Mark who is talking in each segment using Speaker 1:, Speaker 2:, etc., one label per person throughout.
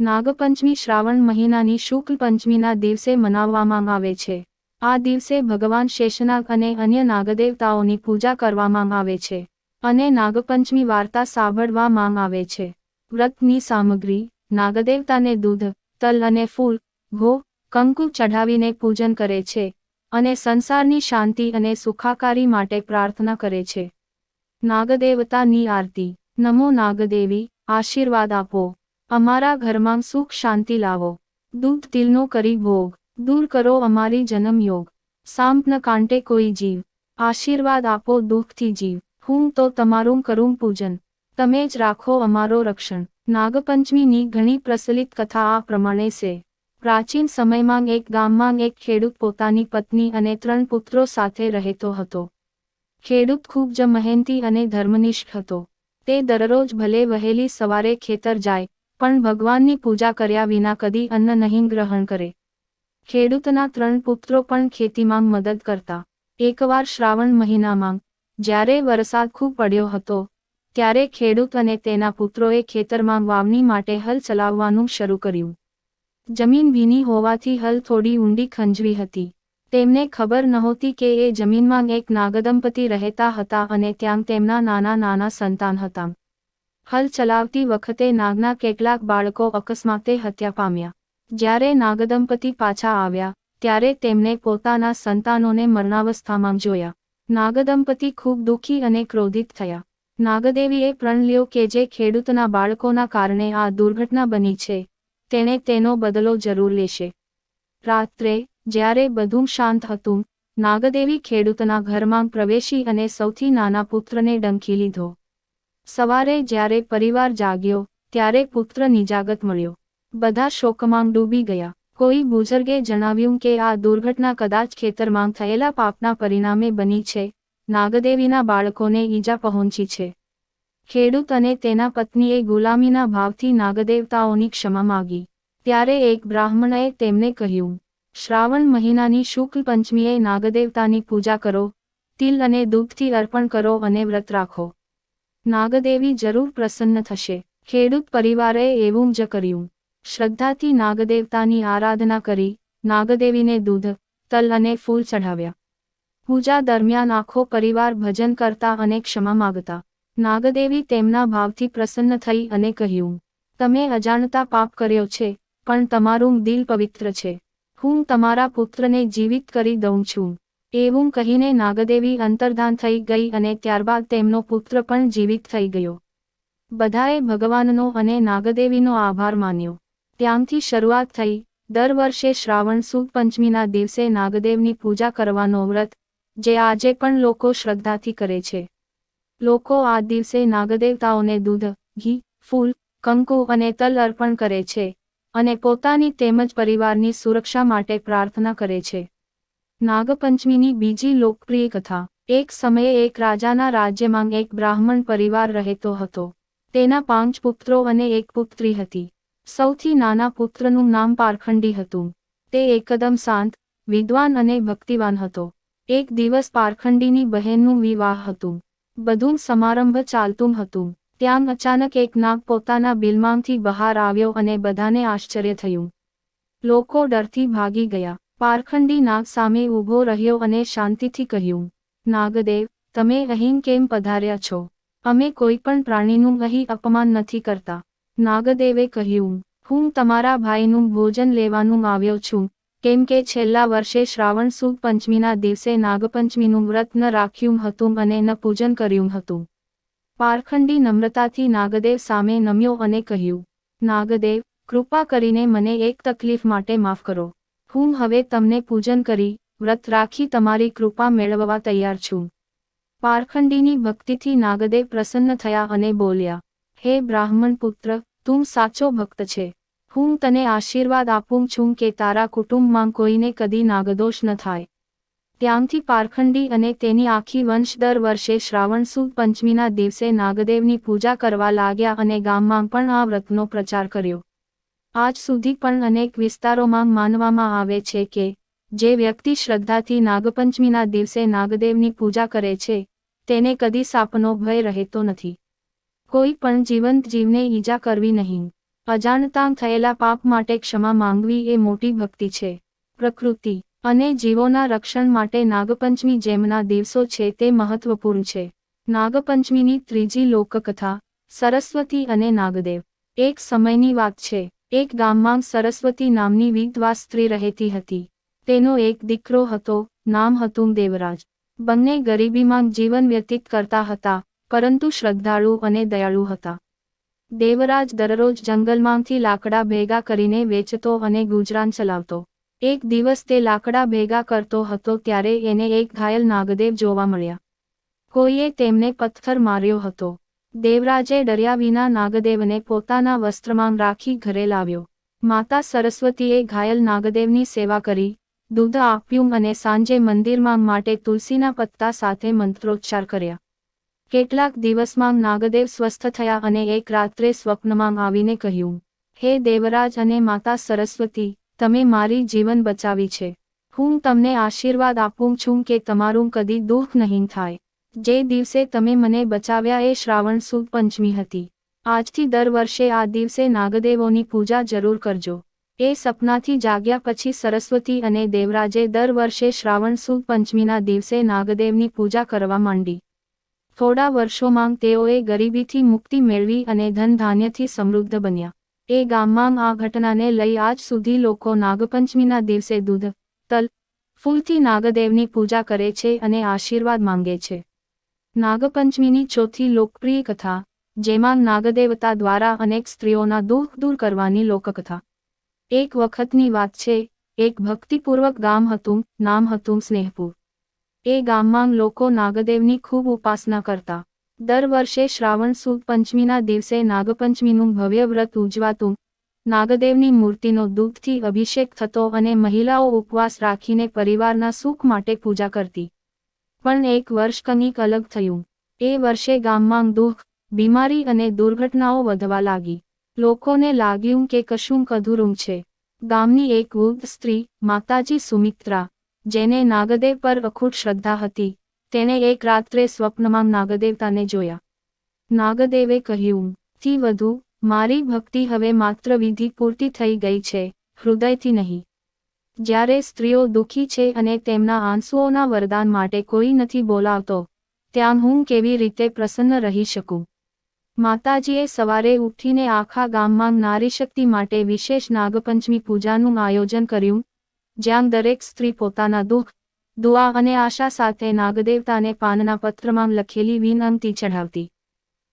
Speaker 1: નાગપંચમી શ્રાવણ મહિનાની શુક્લ પંચમીના દિવસે મનાવવામાં આવે છે. આ દિવસે ભગવાન શેષનાગ અને અન્ય નાગદેવતાઓની પૂજા કરવામાં આવે છે અને નાગપંચમી વાર્તા સાંભળવા માંગ આવે છે. વ્રતની સામગ્રી, નાગદેવતાને દૂધ, તલ અને ફૂલ, ઘો, કંકુ ચઢાવીને પૂજન કરે છે અને સંસારની શાંતિ અને સુખાકારી માટે પ્રાર્થના કરે છે. નાગદેવતાની આરતી, નમો નાગદેવી, આશીર્વાદ આપો. અમારા ઘરમાં સુખ શાંતિ લાવો. દૂધ તિલનો કરી ભોગ. દૂર કરો અમારી જન્મ યોગ. સાંપ ન કાંટે કોઈ જીવ. આશીર્વાદ આપો દુઃખથી જીવ. હું તો તમારું કરું પૂજન. તમે જ રાખો અમારો રક્ષણ. નાગપંચમીની ઘણી પ્રચલિત કથા આ પ્રમાણે છે. પ્રાચીન સમયમાં એક ગામમાં એક ખેડૂત પોતાની પત્ની અને ત્રણ પુત્રો સાથે રહેતો હતો. ખેડૂત ખૂબ જ મહેનતી અને ધર્મનિષ્ઠ હતો. તે દરરોજ ભલે વહેલી સવારે ખેતર જાય પણ ભગવાનની પૂજા કર્યા વિના કદી અન્ન નહીં ગ્રહણ કરે. ખેડૂતના ત્રણ પુત્રો પણ ખેતીમાં મદદ કરતા. એકવાર શ્રાવણ મહિનામાં, જ્યારે વરસાદ ખૂબ પડ્યો હતો, ત્યારે ખેડૂત અને તેના પુત્રોએ ખેતરમાં વાવણી માટે હલ ચલાવવાનું શરૂ કર્યું. જમીન ભીની હોવાથી હલ થોડી ઊંડી ખંજવી હતી. તેમને ખબર નહોતી કે એ જમીનમાં એક નાગદંપતિ રહેતા હતા અને ત્યાં તેમના નાના નાના સંતાન હતા. હલ ચલાવતી વખતે નાગના કેટલાક બાળકો અકસ્માતે હત્યા પામ્યા. જ્યારે નાગદંપતિ પાછા આવ્યા, ત્યારે તેમને પોતાના સંતાનોને મરણાવસ્થામાં જોયા. નાગદંપતિ ખૂબ દુઃખી અને ક્રોધિત થયા. નાગદેવીએ પ્રણ લ્યો કે જે ખેડૂતના બાળકોના કારણે આ દુર્ઘટના બની છે, તેણે તેનો બદલો જરૂર લેશે. રાત્રે, જ્યારે બધું શાંત હતું, નાગદેવી ખેડૂતના ઘરમાં પ્રવેશી અને સૌથી નાના પુત્રને ડંખી લીધો. સવારે જ્યારે પરિવાર જાગ્યો, ત્યારે પુત્ર નિજાગત મળ્યો. બધા શોકમાં ડૂબી ગયા. કોઈ બુઝર્ગે જણાવ્યું કે આ દુર્ઘટના કદાચ ખેતરમાં થયેલા પાપના પરિણામે બની છે. નાગદેવીના બાળકોને ઈજા પહોંચી છે. ખેડૂત અને તેના પત્નીએ ગુલામીના ભાવથી નાગદેવતાઓની ક્ષમા માગી. ત્યારે એક બ્રાહ્મણએ તેમને કહ્યું, શ્રાવણ મહિનાની શુક્લ પંચમીએ નાગદેવતાની પૂજા કરો, તિલ અને દૂધથી અર્પણ કરો અને વ્રત રાખો. નાગદેવી જરૂર પ્રસન્ન થશે. ખેડૂત પરિવારે એવું જ કર્યું. શ્રદ્ધાથી નાગદેવતાની આરાધના કરી, નાગદેવીને દૂધ, તલ અને ફૂલ ચઢાવ્યા. પૂજા દરમિયાન આખો પરિવાર ભજન કરતા અને ક્ષમા માગતા. નાગદેવી તેમના ભાવથી પ્રસન્ન થઈ અને કહ્યું, તમે અજાણતા પાપ કર્યો છે, પણ તમારું દિલ પવિત્ર છે. હું તમારા પુત્રને જીવિત કરી દઉં છું. એવું કહીને નાગદેવી અંતર્ધાન થઈ ગઈ અને ત્યારબાદ તેમનો પુત્ર પણ જીવિત થઈ ગયો. બધાએ ભગવાનનો અને નાગદેવીનો આભાર માન્યો. ત્યાંથી શરૂઆત થઈ, દર વર્ષે શ્રાવણ સુદ પંચમીના દિવસે નાગદેવની પૂજા કરવાનો વ્રત, જે આજે પણ લોકો શ્રદ્ધાથી કરે છે. લોકો આ દિવસે નાગદેવતાઓને દૂધ, ઘી, ફૂલ, કંકુ અને તલ અર્પણ કરે છે અને પોતાની તેમજ પરિવારની સુરક્ષા માટે પ્રાર્થના કરે છે. નાગપંચમીની બીજી લોકપ્રિય કથા. એક સમયે એક રાજાના રાજ્યમાં એક બ્રાહ્મણ પરિવાર રહેતો હતો. તેના પાંચ પુત્રો અને એક પુત્રી હતી. સૌથી નાના પુત્રનું નામ પારખંડી હતું. તે એકદમ શાંત, વિદ્વાન અને ભક્તિવાન હતો. એક દિવસ પારખંડીની બહેનનું વિવાહ હતું. બધું સમારંભ ચાલતું હતું. ત્યાં અચાનક એક નાગ પોતાના બિલમાંથી બહાર આવ્યો અને બધાને આશ્ચર્ય થયું. લોકો ડરથી ભાગી ગયા. પારખંડી નાગ સામે ઊભો રહ્યો અને શાંતિથી કહ્યું, નાગદેવ, તમે અહીં કેમ પધાર્યા છો? અમે કોઈ પણ પ્રાણીનું અહીં અપમાન નથી કરતા. નાગદેવે કહ્યું, હું તમારા ભાઈનું ભોજન લેવાનું આવ્યો છું. કેમ કે છેલ્લા વર્ષે શ્રાવણ સુદ પંચમીના દિવસે નાગપંચમીનું વ્રત ન રાખ્યું હતું અને ન પૂજન કર્યું હતું. પારખંડી નમ્રતાથી નાગદેવ સામે નમ્યો અને કહ્યું, નાગદેવ, કૃપા કરીને મને એક તકલીફ માટે માફ કરો. હું હવે તમને પૂજન કરી, વ્રત રાખી તમારી કૃપા મેળવવા તૈયાર છું. પારખંડીની ભક્તિથી નાગદેવ પ્રસન્ન થયા અને બોલ્યા, હે બ્રાહ્મણ પુત્ર, તું સાચો ભક્ત છે. હું તને આશીર્વાદ આપું છું કે તારા કુટુંબમાં કોઈને કદી નાગદોષ ન થાય. ત્યાંથી પારખંડી અને તેની આખી વંશ દર વર્ષે શ્રાવણ સુદ પંચમીના દિવસે નાગદેવની પૂજા કરવા લાગ્યા અને ગામમાં પણ આ વ્રતનો પ્રચાર કર્યો. આજ સુધી પણ અનેક વિસ્તારોમાં માનવામાં આવે છે કે, જે વ્યક્તિ શ્રદ્ધાથી નાગપંચમીના દિવસે નાગદેવની પૂજા કરે છે, તેને કદી સાપનો ભય રહેતો નથી. કોઈ પણ જીવંત જીવને ઈજા કરવી નહીં. અજાણતા થયેલા પાપ માટે ક્ષમા માંગવી એ મોટી ભક્તિ છે. પ્રકૃતિ અને જીવોના રક્ષણ માટે નાગપંચમી જેમના દિવસો છે તે મહત્વપૂર્ણ છે. નાગપંચમીની ત્રીજી લોકકથા સરસ્વતી અને નાગદેવ. એક સમયની વાત છે. એક ગામમાં સરસ્વતી નામની વિધવા સ્ત્રી રહેતી હતી. તેનો એક દીકરો હતો, નામ હતું દેવરાજ. બંને ગરીબીમાં જીવન વ્યતીત કરતા હતા, પરંતુ શ્રદ્ધાળુ અને દયાળુ હતા. દેવરાજ દરરોજ જંગલમાંથી લાકડા ભેગા કરીને વેચતો અને ગુજરાન ચલાવતો. એક દિવસ તે લાકડા ભેગા કરતો હતો ત્યારે એને એક ઘાયલ નાગદેવ જોવા મળ્યા. કોઈએ તેમને પથ્થર માર્યો હતો. દેવરાજે ડર્યા વિના નાગદેવને પોતાના વસ્ત્રમાં રાખી ઘરે લાવ્યો. માતા સરસ્વતીએ ઘાયલ નાગદેવની સેવા કરી, દૂધ આપ્યું અને સાંજે મંદિરમાં માટે તુલસીના પત્તા સાથે મંત્રોચ્ચાર કર્યા. કેટલાક દિવસમાં નાગદેવ સ્વસ્થ થયા અને એક રાત્રે સ્વપ્નમાં આવીને કહ્યું, હે દેવરાજ અને માતા સરસ્વતી, તમે મારી જીવન બચાવી છે. હું તમને આશીર્વાદ આપું છું કે તમારું કદી દુઃખ નહીં થાય. જે દિવસે તમે મને બચાવ્યા એ શ્રાવણ સુદ પંચમી હતી. આજથી દર વર્ષે આ દિવસે નાગદેવોની પૂજા જરૂર કરજો. એ સપનાથી જાગ્યા પછી સરસ્વતી અને દેવરાજે દર વર્ષે શ્રાવણ સુદ પંચમીના દિવસે નાગદેવની પૂજા કરવા માંડી. થોડા વર્ષોમાં તેઓએ ગરીબીથી મુક્તિ મેળવી અને ધન ધાન્યથી સમૃદ્ધ બન્યા. એ ગામમાં આ ઘટનાને લઈ આજ સુધી લોકો નાગપંચમીના દિવસે દૂધ, તલ, ફૂલથી નાગદેવની પૂજા કરે છે અને આશીર્વાદ માંગે છે. નાગપંચમીની ચોથી લોકપ્રિય કથા, જેમાં નાગદેવતા દ્વારા અનેક સ્ત્રીઓના દુઃખ દૂર કરવાની લોકકથા. એક વખતની વાત છે, એક ભક્તિપૂર્વક ગામ હતું, નામ હતું સ્નેહપુર. એ ગામમાં લોકો નાગદેવની ખૂબ ઉપાસના કરતા. દર વર્ષે શ્રાવણ સુદ પંચમીના દિવસે નાગપંચમીનું ભવ્ય વ્રત ઉજવાતું. નાગદેવની મૂર્તિનો દૂધથી અભિષેક થતો અને મહિલાઓ ઉપવાસ રાખીને પરિવારના સુખ માટે પૂજા કરતી. પણ એક વર્ષ કંઈક અલગ થયું. એ વર્ષે ગામમાં દુઃખ, બીમારી અને દુર્ઘટનાઓ વધવા લાગી. લોકોને લાગ્યું કે કશુંક અધૂરું છે. ગામની એક વૃદ્ધ સ્ત્રી, માતાજી સુમિત્રા, જેને નાગદેવ પર અખૂટ શ્રદ્ધા હતી, તેણે એક રાત્રે સ્વપ્નમાં નાગદેવતાને જોયા. નાગદેવે કહ્યું, થી વધુ, મારી ભક્તિ હવે માત્ર વિધિ પૂરતી થઈ ગઈ છે, હૃદયથી નહીં. જ્યારે સ્ત્રીઓ દુઃખી છે અને તેમના આંસુઓના વરદાન માટે કોઈ નથી બોલાવતો, ત્યાં હું કેવી રીતે પ્રસન્ન રહી શકું? માતાજીએ સવારે ઉઠીને આખા ગામમાં નારીશક્તિ માટે વિશેષ નાગપંચમી પૂજાનું આયોજન કર્યું, જ્યાં દરેક સ્ત્રી પોતાના દુઃખ, દુઆ અને આશા સાથે નાગદેવતાને પાનના પત્રમાં લખેલી વિનંતી ચઢાવતી.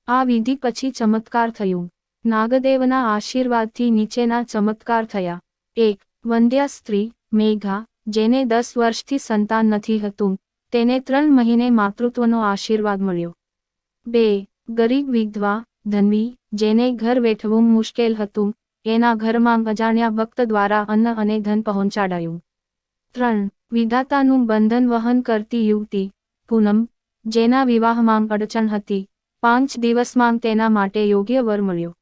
Speaker 1: આ વિધિ પછી ચમત્કાર થયું. નાગદેવના આશીર્વાદથી નીચેના ચમત્કાર થયા. એક વંદ્યા સ્ત્રી, મેઘા, જેને દસ વર્ષથી સંતાન નથી હતું, તેને ત્રણ મહિને માતૃત્વનો આશીર્વાદ મળ્યો. બે, ગરીબ વિધવા, ધનવી, જેને ઘર વેઠવું મુશ્કેલ હતું, એના ઘરમાં અજાણ્યા ભક્ત દ્વારા અન્ન અને ધન પહોંચાડાયું. ત્રણ, વિધાતાનું બંધન વહન કરતી યુવતી, પૂનમ, જેના વિવાહમાં અડચણ હતી, પાંચ દિવસમાં તેના માટે યોગ્ય વર મળ્યો.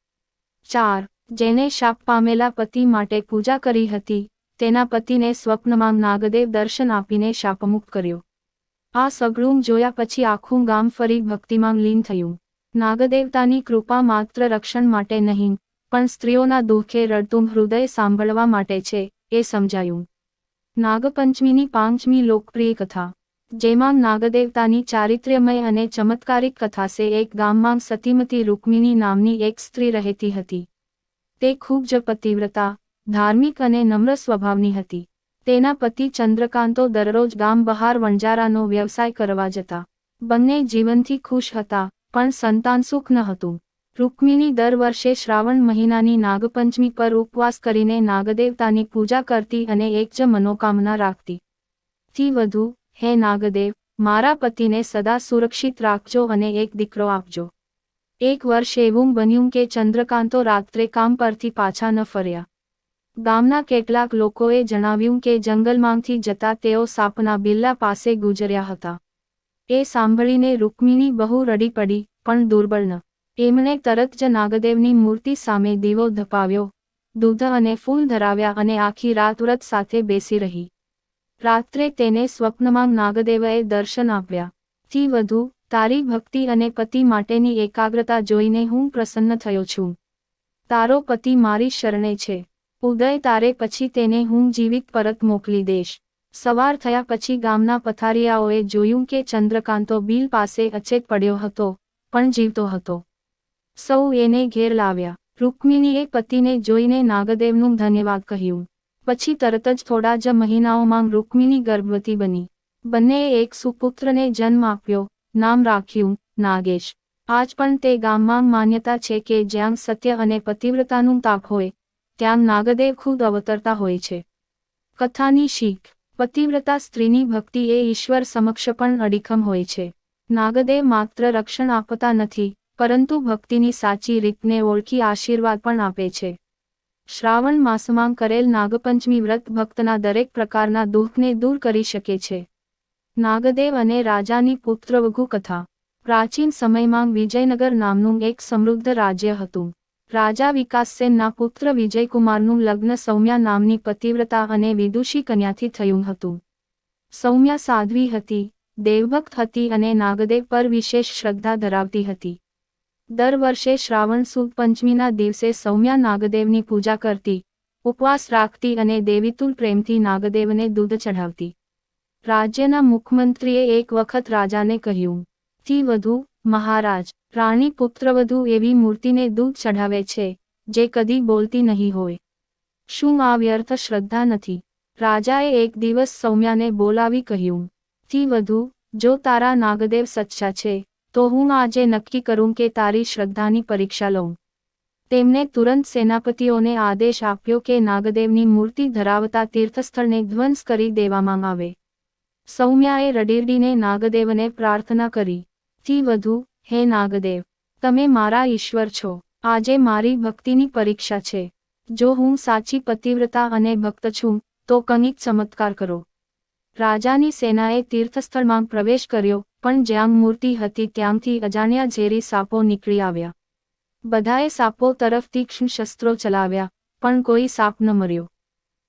Speaker 1: ચાર જેને શાપ પામેલા પતિ માટે પૂજા કરી હતી, તેના પતિને સ્વપ્નમાં નાગદેવ દર્શન આપીને શાપમુક્ત કર્યો. આ સગળું જોયા પછી આખું ગામ ફરી ભક્તિમાં લીન થયું. નાગદેવતાની કૃપા માત્ર રક્ષણ માટે નહીં, પણ સ્ત્રીઓના દુઃખે રડતું હૃદય સાંભળવા માટે છે, એ સમજાયું. નાગપંચમીની પાંચમી લોકપ્રિય કથા. જેમાં નાગદેવતાની ચારિત્ર્યમય અને ચમત્કારિક કથા છે એક ગામમાં સતીમતી રૂકમિની નામની એક સ્ત્રી રહેતી હતી. તે ખૂબ જ પતિવ્રતા, ધાર્મિક અને નમ્ર સ્વભાવની હતી. તેના પતિ ચંદ્રકાંતો દરરોજ ગામ બહાર વણજારાનો વ્યવસાય કરવા જતા. બંને જીવનથી ખુશ હતા, પણ સંતાન સુખ ન હતું. રૂકમિણી દર વર્ષે શ્રાવણ મહિનાની નાગપંચમી પર ઉપવાસ કરીને નાગદેવતાની પૂજા કરતી અને એક જ મનોકામના રાખતી. થી વધુ, હે નાગદેવ, મારા પતિને સદા સુરક્ષિત રાખજો અને એક દીકરો આપજો. એક વર્ષ એવું બન્યું કે ચંદ્રકાંતો રાત્રે કામ પરથી પાછા ન ફર્યા. ગામના કેટલાક લોકોએ જણાવ્યું કે જંગલમાંથી જતા તેઓ સાપના બિલ્લા પાસે ગુજર્યા હતા. એ સાંભળીને રૂકમિણી બહુ રડી પડી, પણ દુર્બળ ન. એમણે તરત જ નાગદેવની મૂર્તિ સામે દીવો ધપાવ્યો, દૂધ અને ફૂલ ધરાવ્યા અને આખી રાત વ્રત સાથે બેસી રહી. રાત્રે તેને સ્વપ્નમાં નાગદેવએ દર્શન આપ્યા. થી વધુ તારી ભક્તિ અને પતિ માટેની એકાગ્રતા જોઈને હું પ્રસન્ન થયો છું. તારો પતિ મારી શરણે છે. ઉદય તારે પછી તેને હું જીવિત પરત મોકલી દઈશ. સવાર થયા પછી ગામના પથારિયાઓએ જોયું કે ચંદ્રકાંતો બિલ પાસે અચેત પડ્યો હતો, પણ જીવતો હતો. સૌ એને ઘેર લાવ્યા. રૂકમિણીએ પતિને જોઈને નાગદેવનું ધન્યવાદ કહ્યું. પછી તરત જ થોડા જ મહિનાઓમાં રૂકમિણી ગર્ભવતી બની. બંનેએ એક સુપુત્રને જન્મ આપ્યો. નામ રાખ્યું, નાગેશ. આજ પણ તે ગામમાં માન્યતા છે કે જ્યાં સત્ય અને પતિવ્રતાનું તાપ હોય, ત્યાં નાગદેવ ખુદ અવતરતા હોય છે. કથાની શીખ, પતિવ્રતા સ્ત્રીની ભક્તિ એ ઈશ્વર સમક્ષ પણ અડીખમ હોય છે. નાગદેવ માત્ર રક્ષણ આપતા નથી, પરંતુ ભક્તિની સાચી રીતને ઓળખી આશીર્વાદ પણ આપે છે. શ્રાવણ માસમાં કરેલ નાગપંચમી વ્રત ભક્તના દરેક પ્રકારના દુઃખને દૂર કરી શકે છે. નાગદેવ અને રાજાની પુત્રવગુ કથા. પ્રાચીન સમયમાં વિજયનગર નામનું એક સમૃદ્ધ રાજ્ય હતું. રાજા વિકાસસેનના પુત્ર વિજયકુમારનું લગ્ન સૌમ્યા નામની પતિવ્રતા અને વિદુષી કન્યાથી થયું હતું. સૌમ્યા સાધ્વી હતી, દેવભક્ત હતી અને નાગદેવ પર વિશેષ શ્રદ્ધા ધરાવતી હતી. દર વર્ષે શ્રાવણ સુદ પંચમીના દિવસે સૌમ્યા નાગદેવની પૂજા કરતી, ઉપવાસ રાખતી અને દેવીતુલ પ્રેમથી નાગદેવને દૂધ ચઢાવતી. રાજ્યના મુખ્યમંત્રીએ એક વખત રાજાને કહ્યું થી વધુ, મહારાજ, રાણી પુત્રવધુ એવી મૂર્તિને દૂધ ચઢાવે છે, જે કદી બોલતી નહીં હોય. શું આ વ્યર્થ શ્રદ્ધા નથી? રાજાએ એક દિવસ સૌમ્યાને બોલાવી કહ્યું થી વધુ, જો તારા નાગદેવ સચ્ચા છે, તો હું આજે નક્કી કરું કે તારી શ્રદ્ધાની પરીક્ષા લઉં. તેમને તુરંત સેનાપતિઓને આદેશ આપ્યો કે નાગદેવની મૂર્તિ ધરાવતા તીર્થસ્થળને ધ્વંસ કરી દેવામાં આવે. સૌમ્યાએ રડીરડીને નાગદેવને પ્રાર્થના કરી થી વધુ, હે નાગદેવ, તમે મારા ઈશ્વર છો. આજે મારી ભક્તિની પરીક્ષા છે. જો હું સાચી પતિવ્રતા અને ભક્ત છું, તો કંઈક ચમત્કાર કરો. રાજાની સેનાએ તીર્થસ્થળમાં પ્રવેશ કર્યો, પણ જ્યાં મૂર્તિ હતી ત્યાંથી અજાણ્યા ઝેરી સાપો નીકળી આવ્યા. બધાએ સાપો તરફ તીક્ષ્ણ શસ્ત્રો ચલાવ્યા, પણ કોઈ સાપ ન મર્યો.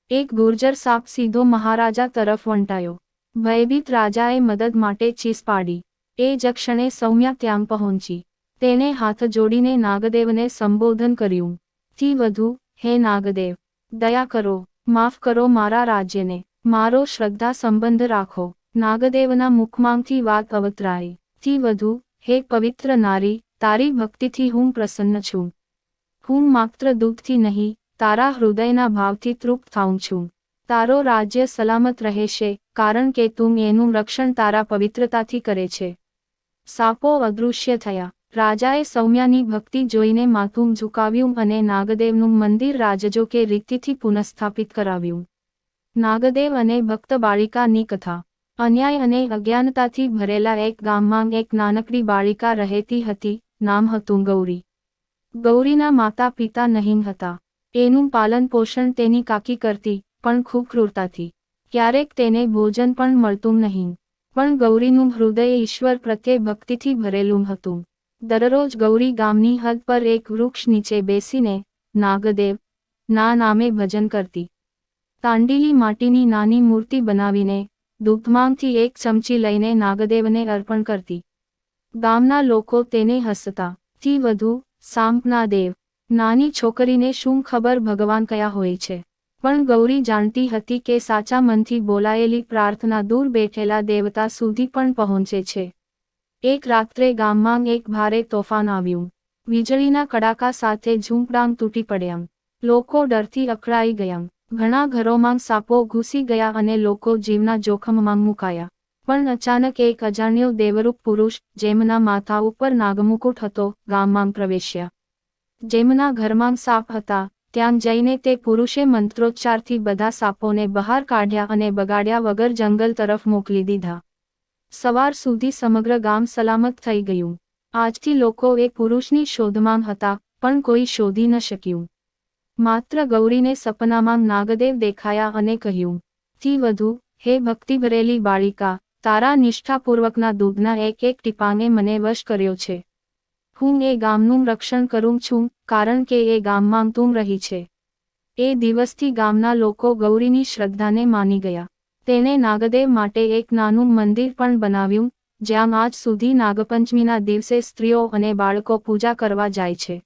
Speaker 1: એક ગુર્જર સાપ સીધો મહારાજા તરફ વંટાયો. ભયભીત રાજાએ મદદ માટે ચીસ પાડી. એ જ ક્ષણે સૌમ્યા ત્યાં પહોંચી. તેણે હાથ જોડીને નાગદેવને સંબોધન કર્યું. થી વધુ, હે નાગદેવ, દયા કરો, માફ કરો મારા રાજ્યને. મારો શ્રદ્ધા સંબંધ રાખો. નાગદેવના મુખમાંથી વાત અવતરાઈ. થી વધુ, હે પવિત્ર નારી, તારી ભક્તિથી હું પ્રસન્ન છું. હું માત્ર દુઃખથી નહીં, તારા હૃદયના ભાવથી તૃપ્ત થાઉં છું. તારો રાજ્ય સલામત રહેશે કારણ કે તું એનું રક્ષણ તારા પવિત્રતાથી કરે છે. સાપો અદૃશ્ય થયા. રાજાએ સૌમ્યાની ભક્તિ જોઈને માથું ઝુકાવ્યું અને નાગદેવનું મંદિર રાજજો કે રીતિથી પુનઃસ્થાપિત કરાવ્યું. નાગદેવ અને ભક્ત બાળિકાની કથા. અન્યાય અને અજ્ઞાનતાથી ભરેલા એક ગામમાં એક નાનકડી બાળિકા રહેતી હતી, નામ હતું ગૌરી. ગૌરીના માતા પિતા નહીં હતા. એનું પાલન પોષણ તેની કાકી કરતી, પણ ખૂબ ક્રૂરતાથી. ક્યારેક તેને ભોજન પણ મળતું નહીં. પણ ગૌરીનું હૃદય ઈશ્વર પ્રત્યે ભક્તિથી ભરેલું હતું. દરરોજ ગૌરી ગામની હદ પર એક વૃક્ષ નીચે બેસીને નાગદેવ, ના નામે ભજન કરતી. તાંડીલી માટીની નાની મૂર્તિ બનાવીને દૂધમાંથી એક ચમચી લઈને નાગદેવને અર્પણ કરતી. ગામના લોકો તેને હસતા થી વધુ સાંપના દેવ, નાની છોકરીને શું ખબર ભગવાન કયા હોય છે? પણ ગૌરી જાણતી હતી કે સાચા મનથી બોલાયેલી પ્રાર્થના દૂર બેઠેલા દેવતા સુધી પણ પહોંચે છે. એક રાત્રે ગામમાં એક ભારે તોફાન આવ્યું. વીજળીના કડાકા સાથે ઝૂંપડામ તૂટી પડ્યા. લોકો ડરથી અકળાઈ ગયા. ઘણા ઘરોમાં સાપો ઘૂસી ગયા અને લોકો જીવના જોખમમાં મુકાયા. પણ અચાનક એક અજાણ્યો દેવરૂપ પુરુષ, જેમના માથા ઉપર નાગમુકુટ હતો, ગામમાં પ્રવેશ્યા. જેમના ઘરમાં સાપ હતા ત્યાં જઈને તે પુરુષે મંત્રોચ્ચારથી બધા સાપોને બહાર કાઢ્યા અને બગાડ્યા વગર જંગલ તરફ મોકલી દીધા. સવાર સુધી સમગ્ર ગામ સલામત થઈ ગયું. આજથી લોકો એ પુરુષની શોધમાં હતા, પણ કોઈ શોધી ન શક્યું. માત્ર ગૌરીને સપનામાં નાગદેવ દેખાયા અને કહ્યું, થી વધુ, હે ભક્તિ ભરેલી બાળિકા, તારા નિષ્ઠાપૂર્વકના દૂધના એક એક ટીપાંગે મને વશ કર્યો છે. હું એ ગામનું રક્ષણ કરું છું કારણ કે એ ગામમાં તું રહી છે. એ દિવસથી ગામના લોકો ગૌરીની શ્રદ્ધાને માની ગયા. તેણે નાગદેવ માટે એક નાનું મંદિર પણ બનાવ્યું, જ્યાં આજ સુધી નાગપંચમીના દિવસે સ્ત્રીઓ અને બાળકો પૂજા કરવા જાય છે.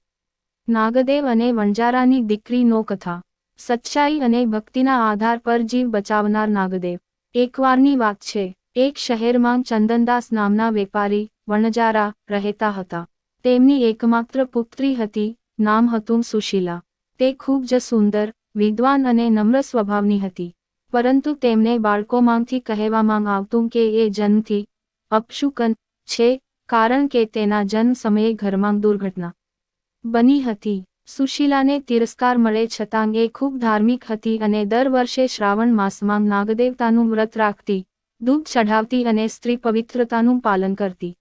Speaker 1: નાગદેવ અને વણજારાની દીકરીનો કથા સચ્ચાઈ અને ભક્તિના આધાર પર જીવ બચાવનાર નાગદેવ. એકવારની વાત છે, એક શહેરમાં ચંદનદાસ નામના વેપારી વણજારા રહેતા હતા. તેમની એકમાત્ર પુત્રી હતી નામ હતું સુશીલા. તે ખૂબ જ સુંદર, વિદ્વાન અને નમ્ર સ્વભાવની હતી. પરંતુ તેમને બાળકોમાંથી કહેવામાં આવતું કે એ જન્મથી અપશુકન છે, કારણ કે તેના જન્મ સમયે ઘરમાં દુર્ઘટના બની હતી. સુશીલાને તિરસ્કાર મળે છતાં એ ખૂબ ધાર્મિક હતી અને દર વર્ષે શ્રાવણ માસમાં નાગદેવતાનું વ્રત રાખતી, દૂધ ચઢાવતી અને સ્ત્રી પવિત્રતાનું પાલન કરતી.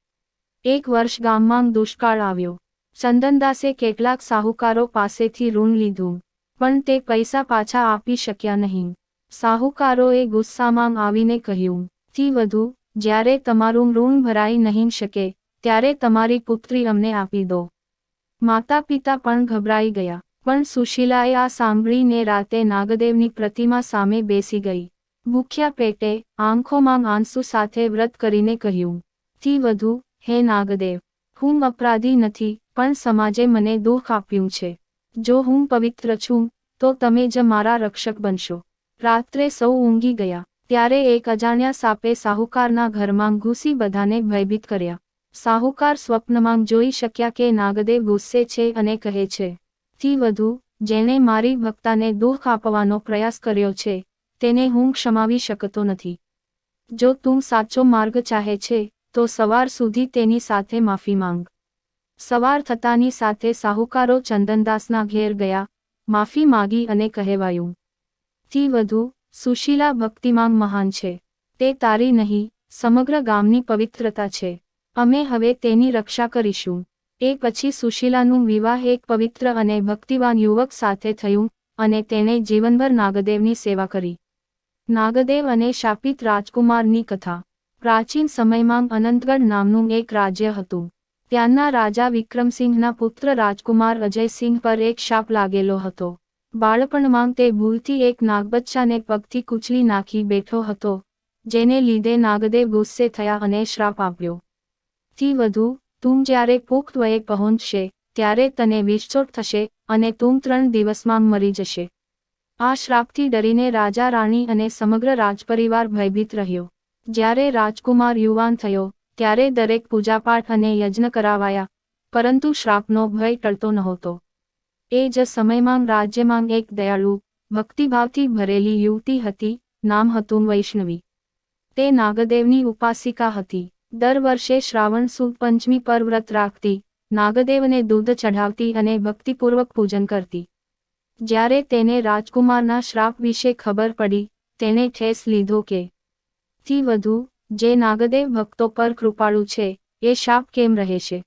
Speaker 1: એક વર્ષ ગામમાં દુષ્કાળ આવ્યો. ચંદનદાસે કેટલાક સાહુકારો પાસેથી ઋણ લીધું, પણ તે પૈસા પાછા આપી શક્યા નહીં. સાહુકારોએ ગુસ્સામાં આવીને કહ્યું, થી વધુ, જ્યારે તમારું ઋણ ભરાઈ નહીં શકે, ત્યારે તમારી પુત્રી અમને આપી દો. માતા પિતા પણ ગભરાઈ ગયા, પણ સુશીલાએ આ સાંભળીને રાતે નાગદેવની પ્રતિમા સામે બેસી ગઈ. ભૂખ્યા પેટે આંખોમાં આંસુ સાથે વ્રત કરીને કહ્યું, થી વધુ, હે નાગદેવ હું અપરાધી નથી, પણ સમાજે મને દુઃખ આપ્યું છે. જો હું પવિત્ર છું, તો તમે જ મારા રક્ષક બનશો. રાત્રે સૌ ઊંઘી ગયા, ત્યારે એક અજાણ્યા સાપે સાહુકારના ઘરમાં ઘૂસી બધાને ભયભીત કર્યા. સાહુકાર સ્વપ્નમાં જોઈ શક્યા કે નાગદેવ ગુસ્સે છે અને કહે છે, થી વધુ, જેણે મારી ભક્તાને દુઃખ આપવાનો પ્રયાસ કર્યો છે, તેને હું ક્ષમાવી શકતો નથી. જો તું સાચો માર્ગ ચાહે છે તો સવાર સુધી તેની સાથે માફી માંગ. સવાર થતાની સાથે સાહુકારો ચંદનદાસના ઘેર ગયા, માફી માગી અને કહેવાયું, થી વધુ, સુશીલા ભક્તિમાં મહાન છે. તે તારી નહીં, સમગ્ર ગામની પવિત્રતા છે. અમે હવે તેની રક્ષા કરીશું. એ પછી સુશીલાનું વિવાહ એક પવિત્ર અને ભક્તિવાન યુવક સાથે થયું અને તેણે જીવનભર નાગદેવની સેવા કરી. નાગદેવ અને શાપિત રાજકુમારની કથા. પ્રાચીન સમયમાં અનંતગઢ નામનું એક રાજ્ય હતું. ત્યાંના રાજા વિક્રમસિંહના પુત્ર રાજકુમાર અજયસિંહ પર એક શાપ લાગેલો હતો. બાળપણમાં તે ભૂલથી એક નાગબચ્ચાને પગથી કૂચલી નાખી બેઠો હતો, જેને લીધે નાગદેવ ગુસ્સે થયા અને શ્રાપ આપ્યો. થી વધુ, તું જ્યારે પુખ્ત વયે પહોંચશે, ત્યારે તને વિસ્ફોટ થશે અને તું ત્રણ દિવસમાં મરી જશે. આ શ્રાપથી ડરીને રાજા રાણી અને સમગ્ર રાજપરિવાર ભયભીત રહ્યો. જ્યારે રાજકુમાર યુવાન થયો, ત્યારે દરેક પૂજાપાઠ અને યજ્ઞ કરાવાયા, પરંતુ શ્રાપનો ભય ટળતો નહોતો. એ જ સમયમાં રાજ્યમાં એક દયાળુ, ભક્તિભાવથી ભરેલી યુવતી હતી, નામ હતું વૈષ્ણવી. તે નાગદેવની ઉપાસિકા હતી. દર વર્ષે શ્રાવણ સુદ પંચમી પર વ્રત રાખતી, નાગદેવને દૂધ ચઢાવતી અને ભક્તિપૂર્વક પૂજન કરતી. જ્યારે તેને રાજકુમારના શ્રાપ વિશે ખબર પડી તેને ઠેસ લીધો કે થી વધુ, જે નાગદેવ ભક્તો પર કૃપાળુ છે, એ શાપ કેમ રહેશે?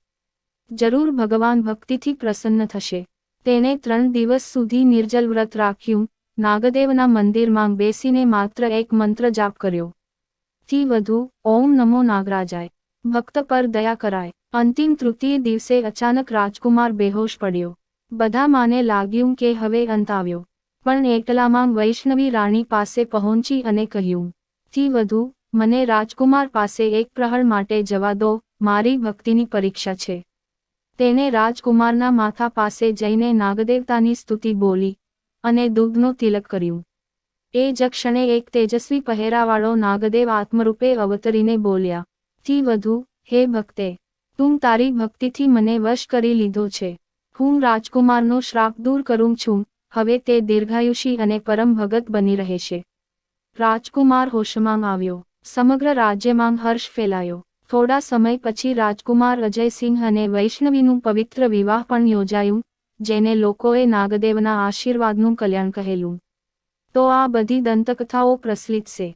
Speaker 1: જરૂર ભગવાન ભક્તિથી પ્રસન્ન થશે. તેણે ત્રણ દિવસ સુધી નિર્જલ વ્રત રાખ્યું, નાગદેવના મંદિરમાં બેસીને માત્ર એક મંત્ર જાપ કર્યો. થી વધુ, ઓમ નમો નાગરાજાય. ભક્ત પર દયા કરાય. અંતિમ તૃતીય દિવસે અચાનક રાજકુમાર બેહોશ પડ્યો. બધા માને લાગ્યું કે હવે અંત આવ્યો. પણ એકલામાં વૈષ્ણવી રાણી પાસે પહોંચી અને કહ્યું થી વધુ, મને રાજકુમાર પાસે એક પ્રહર માટે જવા દો, મારી ભક્તિની પરીક્ષા છે. તેણે રાજકુમારના માથા પાસે જઈને નાગદેવતાની સ્તુતિ બોલી અને દૂધનો તિલક કર્યું. એ જ ક્ષણે એક તેજસ્વી પહેરાવાળો નાગદેવ આત્મરૂપે અવતરીને બોલ્યા થી વધુ, હે ભક્તે, તું તારી ભક્તિથી મને વશ કરી લીધો છે. હું રાજકુમારનો શ્રાપ દૂર કરું છું, હવે તે દીર્ઘાયુષી અને પરમ ભગત બની રહેશે. રાજકુમાર હોશમાં આવ્યો. સમગ્ર રાજ્યમાં હર્ષ ફેલાયો. થોડા સમય પછી રાજકુમાર અજયસિંહ અને વૈષ્ણવીનું પવિત્ર વિવાહ પણ યોજાયું, જેને લોકોએ નાગદેવના આશીર્વાદનું કલ્યાણ કહેલું. તો આ બધી દંતકથાઓ પ્રચલિત છે.